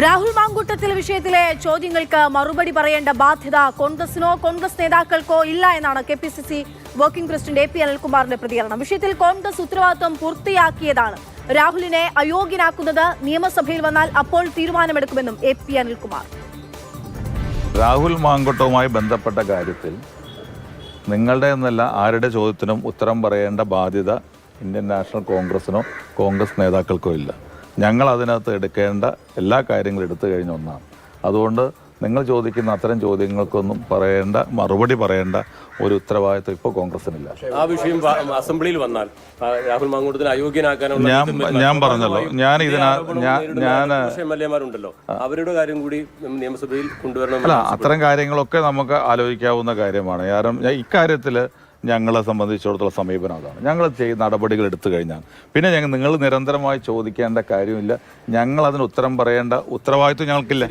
രാഹുൽ മാങ്കൂട്ടത്തിൽ വിഷയത്തിലെ ചോദ്യങ്ങൾക്ക് മറുപടി പറയേണ്ട ബാധ്യത കോൺഗ്രസിനോ കോൺഗ്രസ് നേതാക്കൾക്കോ ഇല്ല എന്നാണ് K P C C working president A P അനിൽകുമാറിന്റെ പ്രതികരണം. വിഷയത്തിൽ കോൺഗ്രസ് ഉത്തരവാദിത്വം പൂർത്തിയാക്കിയതാണ്. രാഹുലിനെ അയോഗ്യനാക്കുന്നത് നിയമസഭയിൽ വന്നാൽ അപ്പോൾ തീരുമാനമെടുക്കുമെന്നും എ പി അനിൽകുമാർ. രാഹുൽ മാങ്കൂട്ടവുമായി ബന്ധപ്പെട്ട കാര്യത്തിൽ നിങ്ങളുടെ എന്നല്ല ആരുടെ ചോദ്യത്തിനും ഉത്തരം പറയേണ്ട ബാധ്യത ഇന്ത്യൻ നാഷണൽ കോൺഗ്രസിനോ കോൺഗ്രസ് നേതാക്കൾക്കോ ഇല്ല. ഞങ്ങൾ അതിനകത്ത് എടുക്കേണ്ട എല്ലാ കാര്യങ്ങളും എടുത്തു കഴിഞ്ഞ ഒന്നാണ്. അതുകൊണ്ട് നിങ്ങൾ ചോദിക്കുന്ന അത്തരം ചോദ്യങ്ങൾക്കൊന്നും പറയേണ്ട മറുപടി പറയേണ്ട ഒരു ഉത്തരവാദിത്വം ഇപ്പോൾ കോൺഗ്രസിനില്ല. ആ വിഷയം അസംബ്ലിയിൽ വന്നാൽ രാഹുൽ മാങ്കൂട്ടത്തിന് അയോഗ്യനാക്കാനുള്ള ഞാൻ- ഞാൻ പറഞ്ഞല്ലോ, ഞാൻ ഇതിനകത്ത് ഇതിനാ- ഞാൻ- ഞാൻ- പ്രതിപക്ഷ എം എൽ എമാരുണ്ടല്ലോ. അവരുടെ കാര്യം കൂടി നിയമസഭയിൽ കൊണ്ടുവരണം. അല്ല അത്തരം കാര്യങ്ങളൊക്കെ നമുക്ക് ആലോചിക്കാവുന്ന കാര്യമാണ്. കാരണം ഞാൻ ഇക്കാര്യത്തിൽ ഞങ്ങളെ സംബന്ധിച്ചിടത്തോളം സമീപനം അതാണ്. ഞങ്ങൾ ചെയ്യുന്ന നടപടികൾ എടുത്തു കഴിഞ്ഞാൽ. പിന്നെ ഞങ്ങൾ നിങ്ങൾ നിരന്തരമായി ചോദിക്കേണ്ട കാര്യമില്ല. ഞങ്ങൾ അതിന് ഉത്തരം പറയേണ്ട ഉത്തരവാദിത്വം ഞങ്ങൾക്കില്ല.